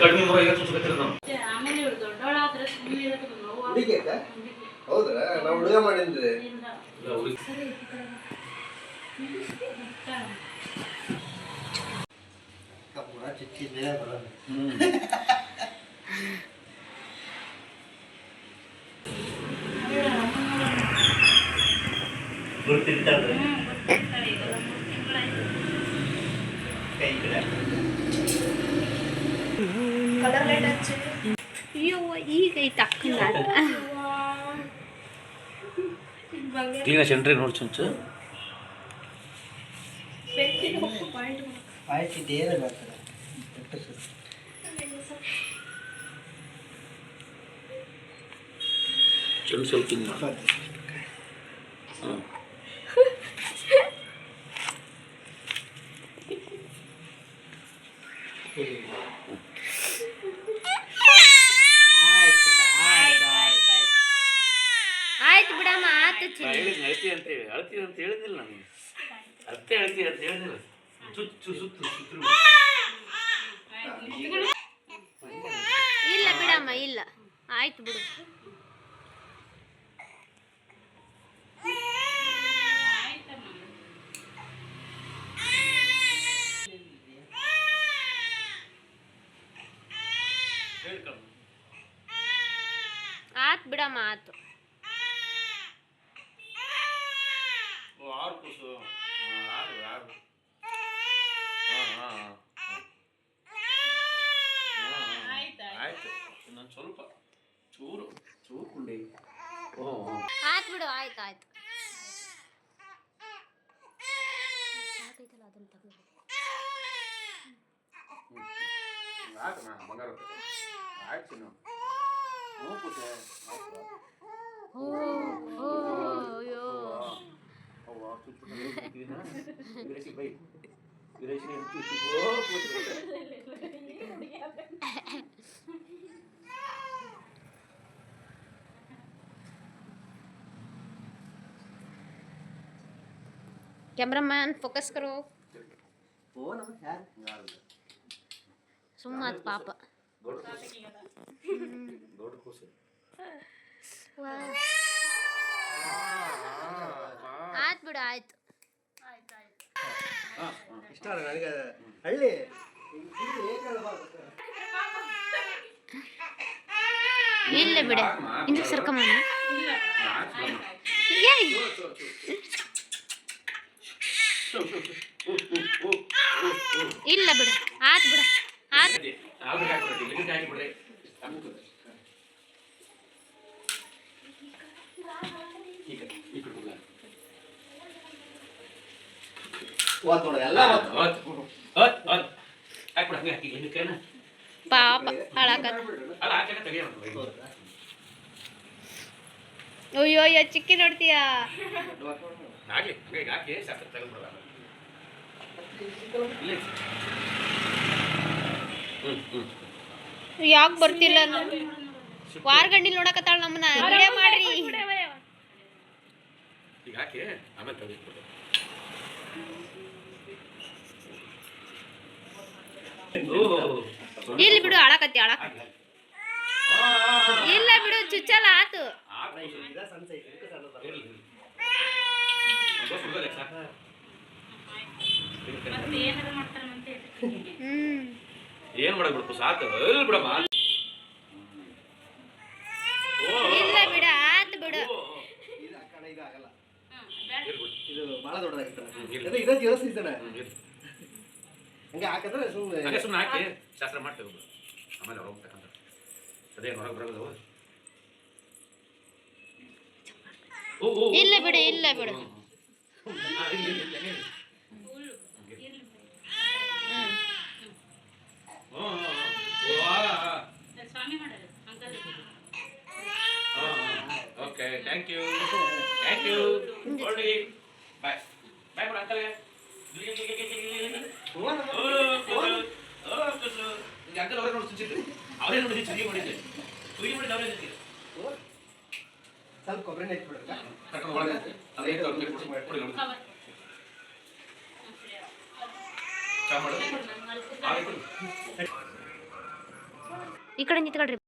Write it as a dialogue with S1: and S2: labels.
S1: ಕಡಿಮೆ ನೂರ ಐವತ್ತು ಸುತ್ತಕತ್ತಿರ ನಾವು.
S2: ಹುಡುಗಿ ಅಕ್ಕ? ಹೌದಾ ನಾವು ಹುಡುಗ ಮಾಡಿದ್ರೆ
S3: ಕಡೆ ಬಾ. ಮತ್ತೆ ಅವಳ
S4: ಐತೆ ಅಕ್ಕನ
S1: ಈಗ ಸೆಂಟ್ರಿಗೆ ನೋಡಿ ಚುಂಚು. ಸ್ವಲ್ಪ ಹಿಂಗೆ ಮಾಡಿ
S4: ಬಿಡಮ್ಮ ಆತು
S1: ನಾ
S4: ಚಿನ್ನ
S1: ಹೇಳಿದ್ನಿ ಅಳ್ತಿ ಅಂತ ಹೇಳಿದ್ನಿಲ್ಲ ನಾನು. ಅತ್ತೆ ಅಂತ ಹೇಳಿದಿಲ್ಲ ಸುತ್ತು ಸುತ್ತು ಸುತ್ತು
S4: ಇಲ್ಲ ಬಿಡಮ್ಮ ಇಲ್ಲ. ಆಯ್ತು ಬಿಡು. ಆತ್ ಬಿಡಮ್ಮ ಆತು.
S1: ಓ ಆರು ಯಾರು ಹಾಂ ಹಾಂ
S3: ಆಯ್ತು, ಆಯ್ತು.
S1: ಆಯ್ತು. ಇನ್ನೊಂದು ಸ್ವಲ್ಪ ಚೂರು ಚೂರು ಕುಂಡಿ. ಓ
S4: ಬಿಡು ಆಯ್ತು ಆಯ್ತು. ಸಾಕೈತಲ್ಲ ಅದನ್ನ ತಗೋ
S1: ಆಯ್ತು ನಾ ಬಂಗಾರ ಆಯ್ತು ನೀವು ಹ್ಞೂ ಕೂಸೆ ಆಯ್ತು
S4: ಓ ಓ ಅಯ್ಯೋ
S1: ಅವ್ವ ಚುಚ್ಚು ವಿರೇಶಿ ಬೈ ವಿರೇಶಿ ಚುಚ್ಚು ಓ ಕೂಸು
S4: कैमरामैन फोकस करो
S2: ಫೋನ್ ಯಾರು
S4: ಸುಮ್ಮ ಆತ್ ಪಾಪ
S1: ದೊಡ್ಡ ಕೂಸು ದೊಡ್ಡ ಕೂಸು
S4: ಆಯ್ತು ಬಿಡು ಆಯ್ತು.
S2: ಇಷ್ಟ ನನಗೆ ಹಳ್ಳಿ. ಇದು
S4: ಇಲ್ಲ ಬಿಡು. ಹಿಂದಕ್ಕೆ ಸರ್ಕಮ್ಮ
S3: ಇಲ್ಲ.
S4: ಬಿಡ ಇಲ್ಲ ಬಿಡು ಆತ್ ಬಿಡು ಆತ್
S2: ಓದ್ ನೋಡು, ಎಲ್ಲ ಓದ್.
S1: ಹೌದ್, ಹೌದ್, ಹೌದ್. ಹಾಕ್ಬಿಡು, ಹಂಗೆ ಹಾಕಿ ಏನಕ್ಕೇನ?
S4: ಪಾಪ
S1: ಅಲ್ಲ ತೆಗಿಯೋಣ
S4: ಅಯ್ಯೋ ಅಯ್ಯೋ ಚಿಕ್ಕಿ ನೋಡ್ತೀಯಾ
S1: ಹಾಕಿ ಹಂಗೆ ಹಾಕಿ ಹ್ಮ್
S4: ಯಾಕೆ ಬರ್ತಿಲ್ಲ ವಾರಗಂಡಿಲ್ ನೋಡಕತ್ತಾಳ ನಮ್ಮನ್ನ. ಮಾಡ್ರಿ.
S1: ಈಗ ಹಾಕಿ ಆಮೇಲೆ ತೆಗೆದ್ಬಿಡು
S4: ಇಲ್ಲಿ ಬಿಡು ಅಳಕತ್ತಿ ಅಳಕ ಇಲ್ಲ ಬಿಡು ಚುಚ್ಚಲ ಆತು.
S1: ಏನ್ ಮಾಡಕ್ ಸಾಕು. ಎಲ್ಲಿ ಬಿಡಮ್ಮ.
S4: ಇಲ್ಲ ಬಿಡ ಆತು ಬಿಡು.
S2: ಇದು ಬಹಳ. ಇದು ಸೀಸನ್.
S1: ಇರ್ಲಿ.
S2: ಹಂಗೆ ಹಾಕಿದ್ರೆ ಸುಮ್ಮನೆ
S1: ಹಂಗೆ ಸುಮ್ಮನೆ ಹಾಕಿ ಶಾಸ್ತ್ರ ಮಾಡ್ತೇವೆ ಬಿಡು. ಆಮೇಲೆ ಹೊರಗೆ ಹೋಗ್ತಕ್ಕಂಥ ಅದೇ ಹೊರಗೆ ಬರೋದು ಓ ಓ, ಓ,
S4: ಇಲ್ಲ
S1: ಓ,
S4: ಬಿಡು,
S1: ಓ,
S4: ಇಲ್ಲ
S1: ಓ,
S4: ಬಿಡು.
S1: ಹ್ಮ್. ಆ, ಇಲ್ಲಿ, ಇಲ್ಲಿ, ಇಲ್ಲಿ, ಇಲ್ಲಿ.
S4: ಹ್ಮ್
S1: ಹ್ಮ್, ಹ್ಮ್, ಹ್ಮ್. ಓ, ಆ, ಆ.
S3: ಸ್ವಾಮಿ ಮಾಡೋದು ಅಂಕಲ್
S1: ಆ, ಥ್ಯಾಂಕ್ ಯು ಥ್ಯಾಂಕ್ ಯು ಹೊರಡಿ ಬಾಯ್ ಬಾಯ್ ಕೊಡು ಅಂಕಲ್ಗೆ ಓ ಕುಸು ಓ ಕುಸು ಈಗ ಅಂಕಲ್ ಅವರೇ ನೋಡಿ ಚುಚ್ಚಿದ್ರು ಅವರೇ ನೋಡಿ ಚುಚ್ಚಿ ಮಾಡಿದ್ದೆ ಚುಚ್ಚಿ ಮಾಡಿದ್ದು ಅವರೇ ಚುಚ್ಚಿ
S2: ಸ್ವಲ್ಪ ಕೊಬ್ಬರಿ ಇಟ್ಬಿಡ್ರಕ್ಕ
S1: ಕರ್ಕೊಂಡು ಒಳಗೆ ಅದೇ ಕೊಡಿ ಕೊಡಿ ನೋಡಿ
S3: ಕವರ್
S1: ಚಾ ಮಾಡು ಹಾಗೆ ಕೊಡು
S4: ಈ ಕಡೆ ನಿಂತ್ಕೊಳ್ರಿ